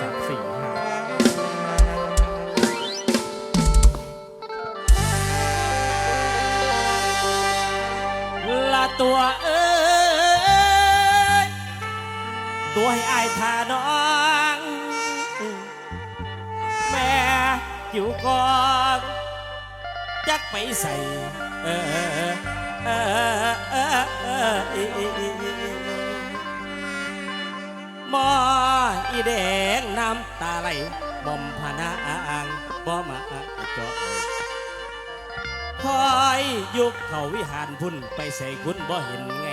สามสี่ห้าละตัวเอ้ยตัวให้อายทาน้อง แม่อยู่ก่อนจักไปใส่เออเออเออเออ more. อีแดงน้ำตาไหลบ่มพนาอ่างบ่มาจอคอยยุกเขาวิหารพุ่นไปใส่คุณบ่เห็นไง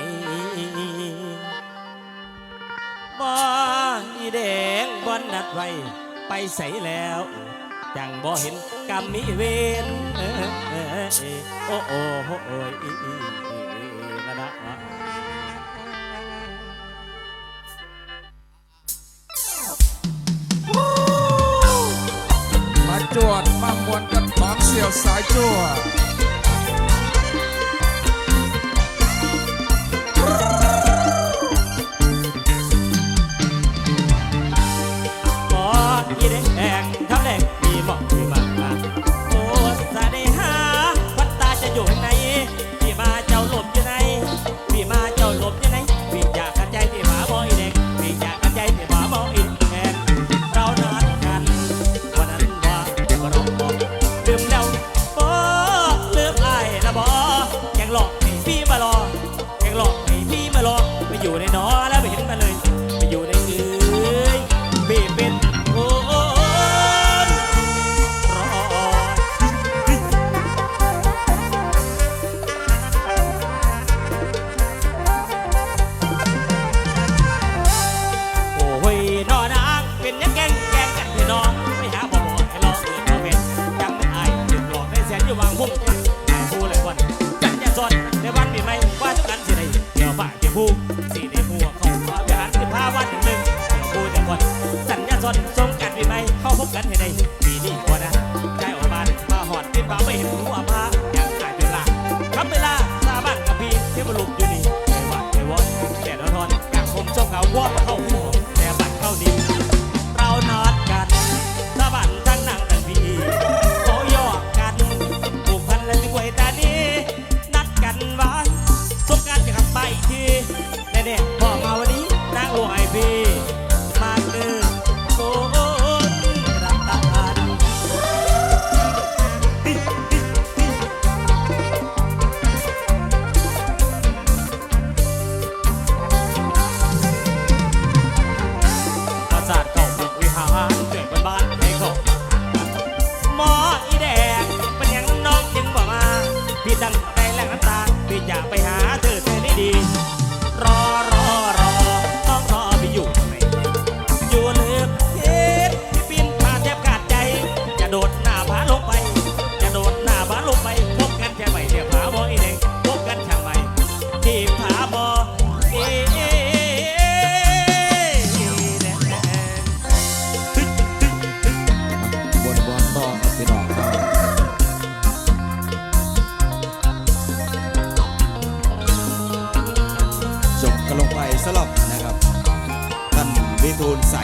บ่อีแดงบ่นัดไว้ไปใส่แล้วจังบ่เห็นกรรมมีเวรโอ้โอ้โอ้ ชั่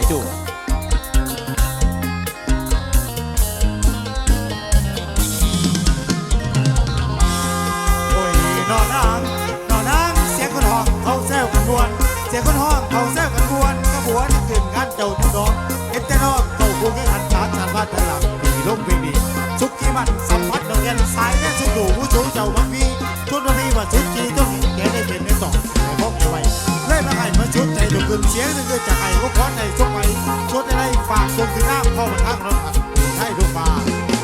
就。 ขึ้นเสียงเตือจากไอ้ก็ขอในชกไปชดอะไรฝากจนถึงหน้าพ่อมันทางเราให้ทุกปลา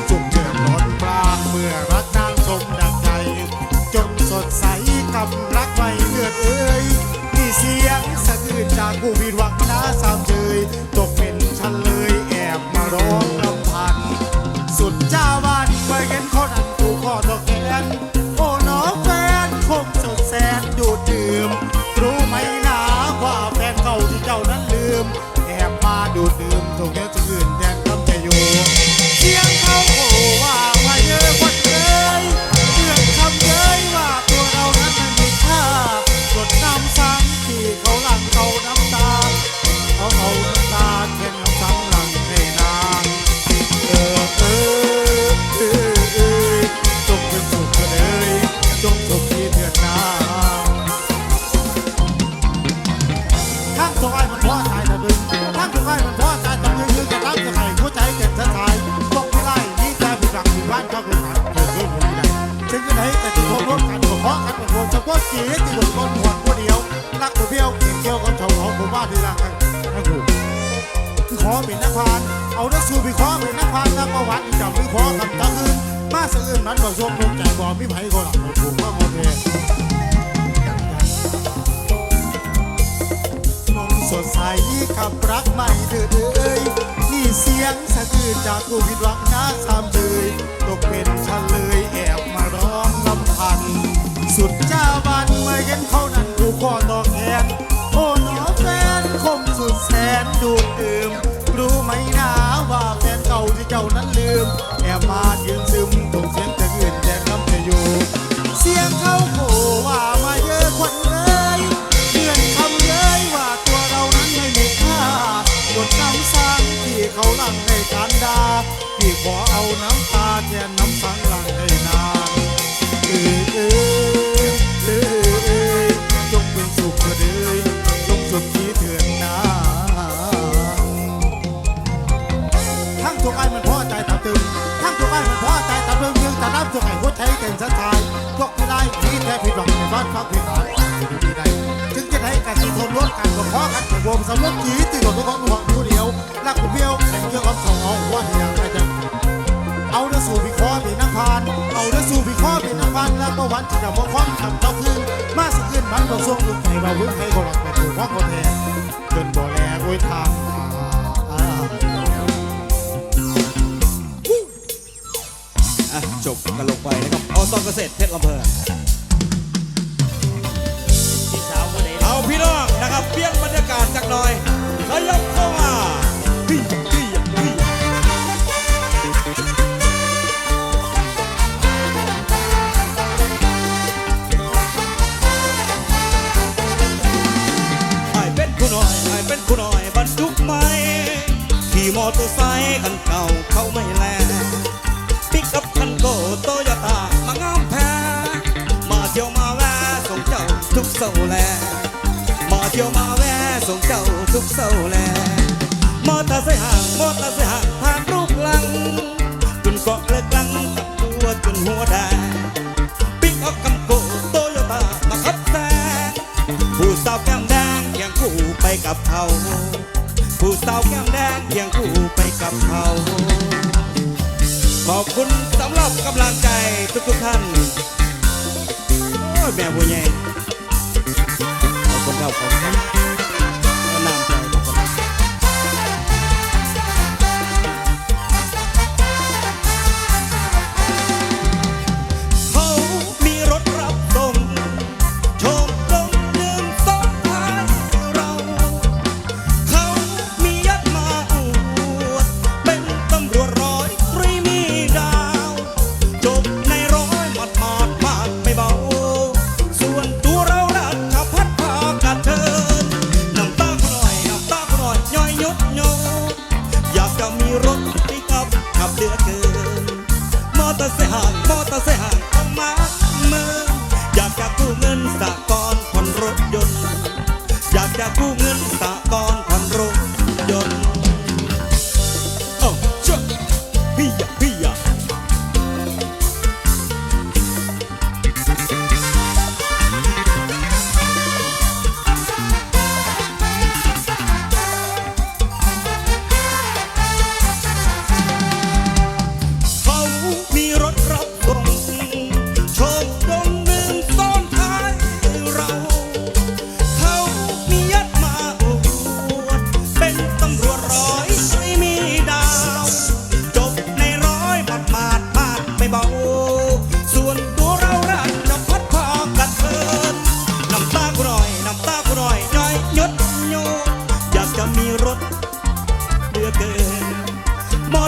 จุ่มเดือดร้อนปลาเมื่อรักนางสมดังใจจนสดใสกับรักไว้เลือดเอ้ยนี่เสียงสะอื้นจากผู้ผิดหวังน้าสามเจยตกเป็นชั้นเลย กตัวเบี้ยวเกี่ยวเกี่ยวกับชาวเขาผมว่านที่รักกันนะครูขอเป็นนักพานเอานักสู้ไปขอเป็นนักพานนักประวัติจับไปขอกับตะคืนมาสะอื่นมันบอกชมลงใจบอกไม่ไผ่ก็หลับถูกก็โอเคมองสดใสกับรักใหม่เถิดเอ้ยนี่เสียงสะอื้นจากผู้ผิดหวังนะสามเลยตกเป็นฉันเลยแอบมาร้องลำพัน สุดเจ้าบันเมื่อเห็นเขา พ่อนถูกข้อต่อแขนโอ้หนอแฟนคมสุดแสนดูดดื่ม รู้ไหมนะว่าแฟนเก่าที่เจ้านั้นลืม แอบมายืนซึมตรงเสีย สำนึกจีที่หลดของหัวผู้เดียวรักผู้เบี้ยวแต่งเกี่ยวกับสองเอาว่าที่ยังไม่จเอาเด้อสู่พี่ขอเป็นนักพาน เอาเด้อสู่พี่ขอเป็นนักพานแล้วก็วันที่จะมาควางคำเจ้าคืนมาสิคืนมันก็ส่งลูกใจเราเว้ยให้ก็หลักแต่ถูกว่าคนแทนเดินบ่อแลโอยทางอ่าจบกันลงไปนะครับอสเกษตรเพชรลำเพลิน พี่น้องนะครับเปลี่ยนบรรยากาศจักหน่อยขยับเข้ามาไอเป็นครูหน้อยไอ้เป็นผู้น้อยบรรทุกไม้ขี่มอเตอร์ไซค์คันเก่าเขาไม่แลปิกอัพคันโกโตโยต้ามางามแพ้มาเที่ยวมาแวะส่งเจ้าทุกเสาแล ที่ยวมาแวะส่งเจ้าทุกเสาร์แล มอเตอร์ไซค์ห่างมอเตอร์ไซค์ห่างทางรูปหลัง จนเกาะเลิกลังกับตัวจนหัวแดงปิกอัพคันโกโตโยต้ามาขับแซงผู้สาวแก้มแดงเคียงคู่ไปกับเขา ผู้สาวแก้มแดงเคียงคู่ไปกับเขาขอบคุณสำหรับกำลังใจทุกทุกท่าน โอ้ยแม่บัวใหญ่ ขอ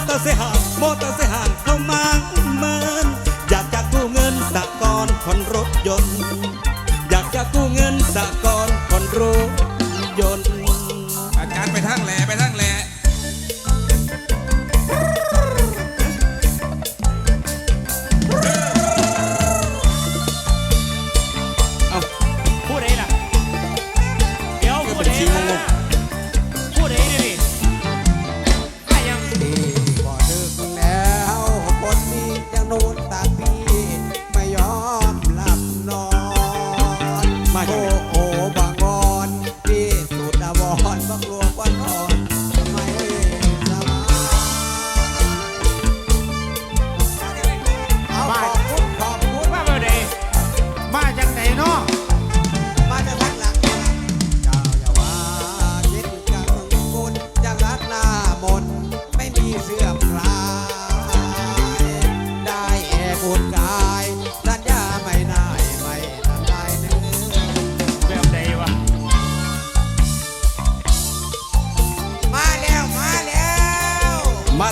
Mota Serra, Mota serrar Magic.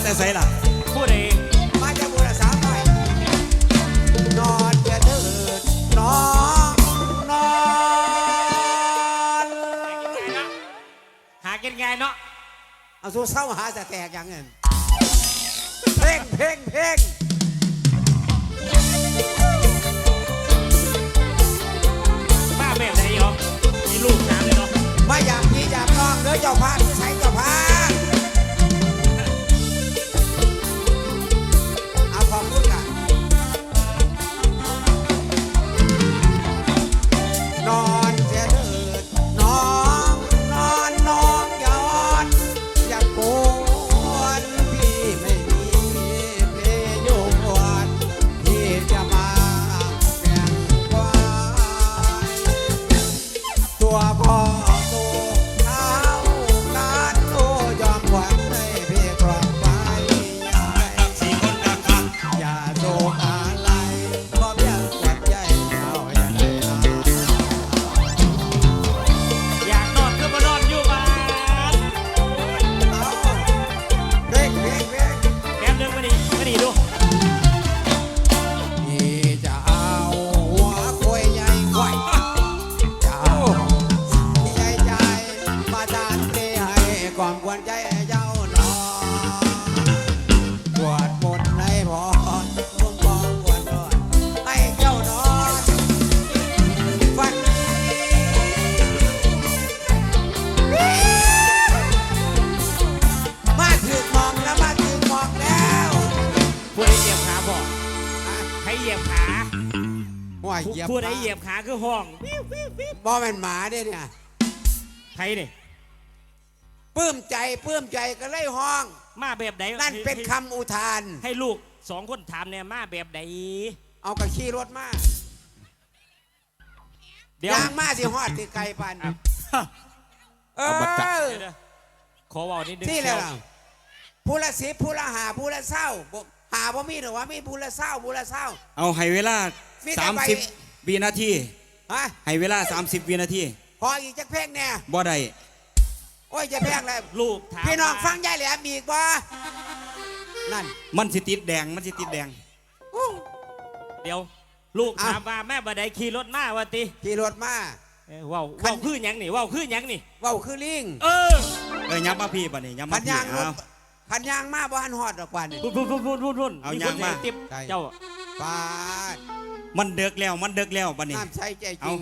แต่ใส่ละผู้ใมาจากบุรีสามไปนอนเถิดนอนนอนหากินไงเนาะเอาสู้เศร้าหาแต่แตกอย่างเงี้เพ่งเพ่งเพ่งบ้าแบบไหนเหรอมีลูกน้ำเลยเนาะม่อยากนี้อยากนองเด้อเจ้าภาพใช้เจ้าภาพ หัวเหยียบผู้ใดเหยียบขาคือห้องบ่แม่นหมาเด้เนี่ยใครนี่ปลื้มใจปลื้มใจก็เลยห้อง มาแบบไหนนั่นเป็นให้คำอุทาน ให้ลูกสองคนถามเนี่ยมาแบบไหนเอากระขี่รถมาเดี๋ยวยางมาสิฮอดที่ไกลปันอะเอเอาบัตรจับอเดี๋ยวๆขอเว่านิดนึงที่แล้วล่ะผู้ละสิบผู้ละหาผู้ละเศร้าบ่หาบ่มีหรอกว่ามีผู้ละเศร้าผู้ละเศร้า เอาให้เวลา มีแต่ไป 30วินาทีฮะให้เวลา 30วินาทีขออีกจักเพลงแน่บ่ได้โอ้ยจะเพลงแล้วลูกถามพี่น้องว่าฟังยายแหลมอีกบ่นั่นมันสิติดแดงมันสิติดแดง อู้เดี๋ยว ลูกอะถามว่าแม่บันไดขี่รถมาวะติขี่รถมา เอ้ยว้าวคัน ว้าวคือหยังนี่ว้าวคือหยังนี่ เว้าคือลิงเออเอ้ยยับมาพี่บัดนี้ยับพัมานพี่ยางรถเอา พันยางมาบ่ทันฮอดดอกกว่านี่ พุ่นพุ่นพุ่นพุ่นพุ่นพุ่นเอามียัคนงมาใส่ติ๊บใช่ เจ้า ปาด มันเดึกแล้วมันเดึกแล้วบัดนี้น้ำใสใจจเอาริง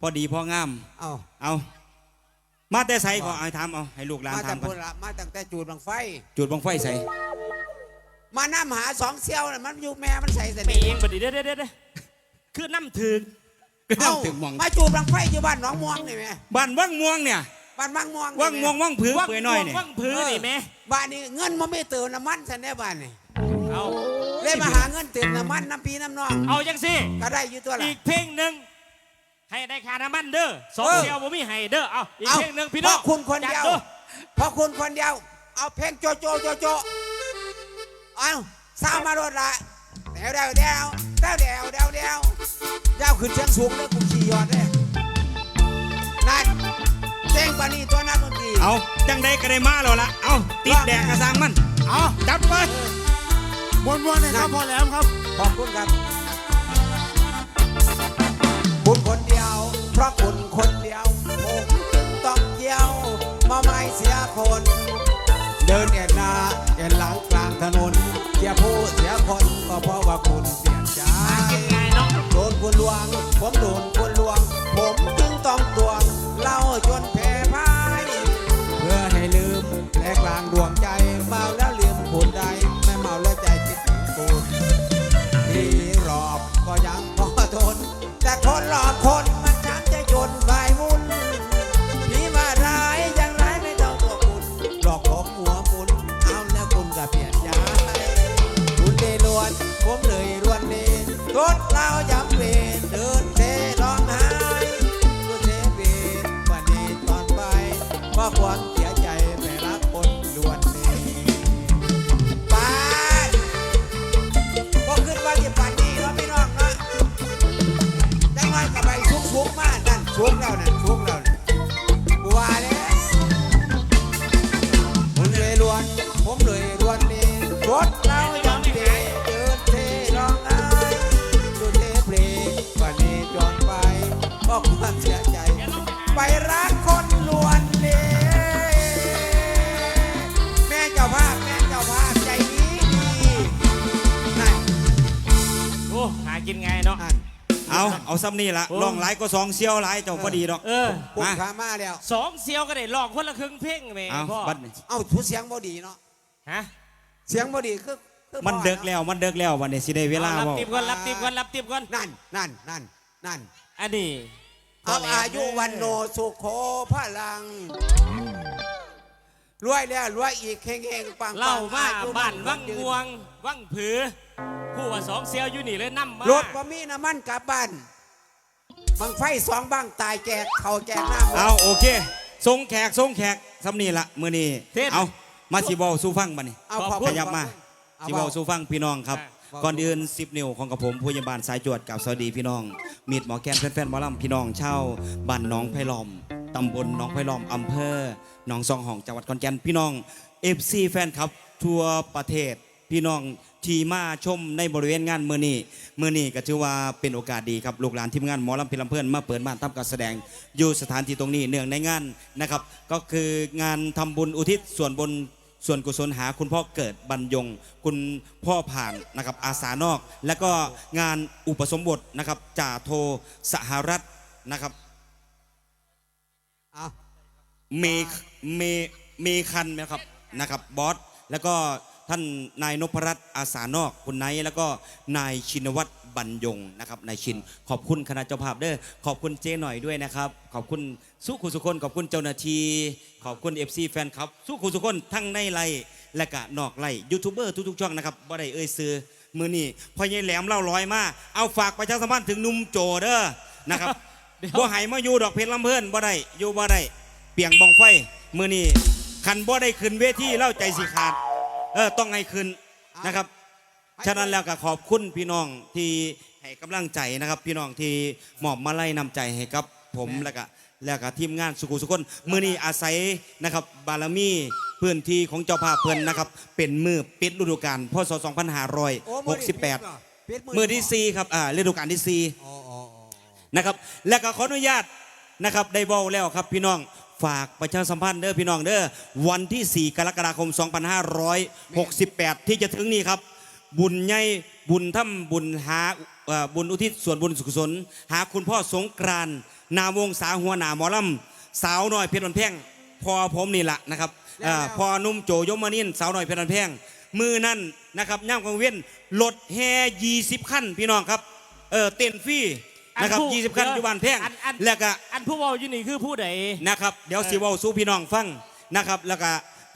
พอดีพองาม เอาเอามาแต่ใส่ขอเอาถามเอาให้ลูกหลานมาถาแต่มกัพุ่นนละมาตั้งแต่จูดบังไฟ จุดบังไฟใส่มาน้ำหาสองเซี่ยวน่ะมันอยู่แม่มันใส่แต่ไม่นี่เองบัดนี้เด้อเด้อเด้อเด้อคือน้ำถึงเอ้าถึงมองมาจูดบังไฟอยู่บ้านหนองม่วงนี่แม่บ้านว่างม่วงเนี่ยบ้านวังม่วงนี่ว่างม่วงแว่างผือว่างเปื่อยน้อยเนี่ยว่างผือนี่แม่บ้านนี้เงินมันไม่เติมน้ำมันสันได้บ้านนี่ เอาเลยมาหาเงินเติมน้ำมันน้ำปีน้ำนองเอาจังสิก็ได้อยู่ตัวละอีกเพลงหนึ่งให้ได้ค่าน้ำมันเด้อสองเออเที่ยวบ่มีให้เด้อเอาอีกเอาเพลงหนึ่งพี่เพน้องราะคุณคนเดียวจัด้อเพราะคุณคนเดียว เอาเพลงโจโจโจโจเอาสาวมาโดดละเดวเดวเดวเดวเดวเดวเดวเดวขึ้นเชียงสูงเลยกูขี่ยอดเลยนั่นเจ้งปานีตัวนักดนตรีเอาจังได้ก็ได้มาแล้วล่ะเอาติดแดงกระซังมันเอาจับไปม วนๆเลยครับพ่อแหลมครับ ขอบคุณครับ คุณคนเดียว เพราะคุณคนเดียว ผมจึงต้องเกี่ยว มาไม่เสียคน เดินเอ็นหน้าเอ็นหลังกลางถนนเสียผู้เสียคนก็เพราะว่าคุณเปลี่ยนใจยังไงเนาะโดนคุณลวงผมโดน Yeah. เอาเอาซ้ำนี่ละโอ้ ลองหลายก็สองเซียวหลายเจ้าพอดีดอก เออปุ่มมา ขามาแล้ว สองเซียวก็ได้ลองคนละครึ่งเพลงแม่เอาพ่อบัดนี้เอ้าทุเสียงบ่ดีเนาะ ฮะเสียงบ่ดีคือคือมันพ่อเดึกแล้วมันเดึกแล้ววันนี้สิได้เวลารับเว้าติบก่อนรับติบก่อนรับติบก่อนนั่นนั่นนั่นนั่นอันนี้เอาอายุวันโนสุโขพลัง รวยแล้วรวยอีกเฮงเฮงปังๆเล่ามาอยุบ้านมัวังยืม่วงวังผือผู้ว่าสองเซียวอยู่นี่เลยนำมารถบ่มีน้ำมันกลับบ้าน บังไฟสองบังตายแจกเขาแจกน้ำเอาโอเคทรงแขกทรงแขกซ้ำนี่ละมื้อนี้เอามาสิเว้าสู่ฟังบัดนี้เอาขขออบบขยับมาเอาสิเว้าสู่ฟังพี่น้องครับครับ ก่อนอื่น10 นิ้วของกับผมผู้ยาบาลสายจวดกับสวัสดีพี่น้องมีดหมอแคนแฟนๆหมอลำพี่น้องเช่าวบ้านหน้องไผ่ล้อมตำบลหน้องไผ่ล้อมอำเภอหนองซองหองจังหวัดขอนแก่นพี่น้อง FC แฟนครับทั่วประเทศ พี่น้องที่มาชมในบริเวณงานมือนี้มือนี้ก็ถือว่าเป็นโอกาสดีครับลูกหลานทีมงานหมอลำเพลินลำเพื่อนมาเปิดบ้านทำการแสดงอยู่สถานที่ตรงนี้เนื่องในงานนะครับ ก็คืองานทำบุญอุทิศส่วนบนส่วนกุศลหาคุณพ่อเกิดบรรยง คุณพ่อผ่านนะครับอาสานอก และก็งานอุปสมบทนะครับจ่าโทสหรัฐนะครับเอาเมเมเมคันนะครับนะครับบอสแล้วก็ ท่านนายนพรัตน์อาสานอกคุณไนท์แล้วก็นายชินวัตรบรรยงนะครับนายชิน ขอบคุณคณะเจ้าภาพเด้อขอบคุณเจ๊หน่อยด้วยนะครับ ขอบคุณสุขุสุคน ขอบคุณเจ้าหน้าที่ขอบคุณ FC แฟนครับสุขุสุคนทั้งในไลน์และก็นอกไลน์ยูทูบเบอร์ทุกๆช่องนะครับบ่ได้เอ่ยซื้อมือนี้พอใหญ่แหลมเล่าร้อยมาเอาฝากประชาสัมพันธ์ถึงหนุ่มโจเด้อนะครับเดี๋ยว บ่ให้มาอยู่ดอกเพชรลำเพิ่นบ่ได้อยู่บ่ได้เปียงบองไฟมือนี้คันบ่ได้ขึ้นเวทีเล่าใจสิขาด เออต้องให้ขึ้นนะครับ ฉะนั้นแล้วก็ขอบคุณพี่น้องที่ให้กำลังใจนะครับ พี่น้องที่มอบมาไล่นำใจให้กับผมแล้วก็แล้วก็ทีมงานสุขุสุคนมือนี้อาศัยนะครับ บารมีพื้นที่ของเจ้าภาพเพิ่นนะครับ เป็นมือปิดฤดูกาลพศโอ้มื้อนี้ปิดเหรอ2568ปิดมือที่สี่ครับอ่าฤดูกาลที่สี่อ๋ออ๋ออ๋อนะครับ และก็ขออนุญาตนะครับได้เว้าแล้วครับพี่น้อง ฝากประชาสัมพันธ์เด้อพี่น้องเด้อวันที่ 4 กรกฎาคม 2568 ที่จะถึงนี้ครับ บุญใหญ่บุญถ้ำบุญหาเอ่อบุญอุทิศส่วนบุญสุขสนหาคุณพ่อสงกรานต์นามวงสาหัวหนาหมอลำสาวน้อยเพชรบันแพงพอผมนี่แหละนะครับเอ่อพอนุ่มโจยมนินทร์สาวน้อยเพชรบันแพงมือนั่นนะครับย่ำกังเวียนรถแห่20ขั้นพี่น้องครับเออเต้นฟรี นะครับอัผู้20ขั้นอยู่บ้านแพงอัอันแล้วก็ อันผู้เว่าอยู่นี่คือผู้ใด นะครับเดี๋ยวสิเว้าสู่พี่น้องฟังนะครับแล้วก็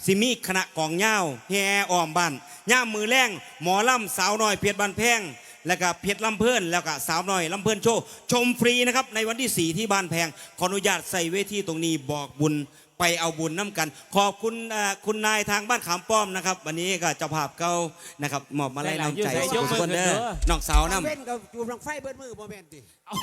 สิมีคณะกองเหย้าแห่อ้อมบ้านย่ามมือแรงหมอลำสาวน้อยเพชรบ้านแพงแล้วก็เพชรลำเพิ่นแล้วก็สาวน้อยลำเพิ่นโชว์ชมฟรีนะครับในวันที่ 4 ที่บ้านแพงขออนุญาตใส่เวทีตรงนี้บอกบุญ ไปเอาบุญน้ำกัน ขอบคุณเอ่อคุณนายทางบ้านขามป้อมนะครับ วันนี้ก็เจ้าภาพเก่านะครับมอบมาไล่น้ำใจใส่สุยกขมือคนเด้อขึ้นเด้อน้องสาวน้ำเว้นกับอยู่ทางไฟเบิดมือบ่แม่นติเอา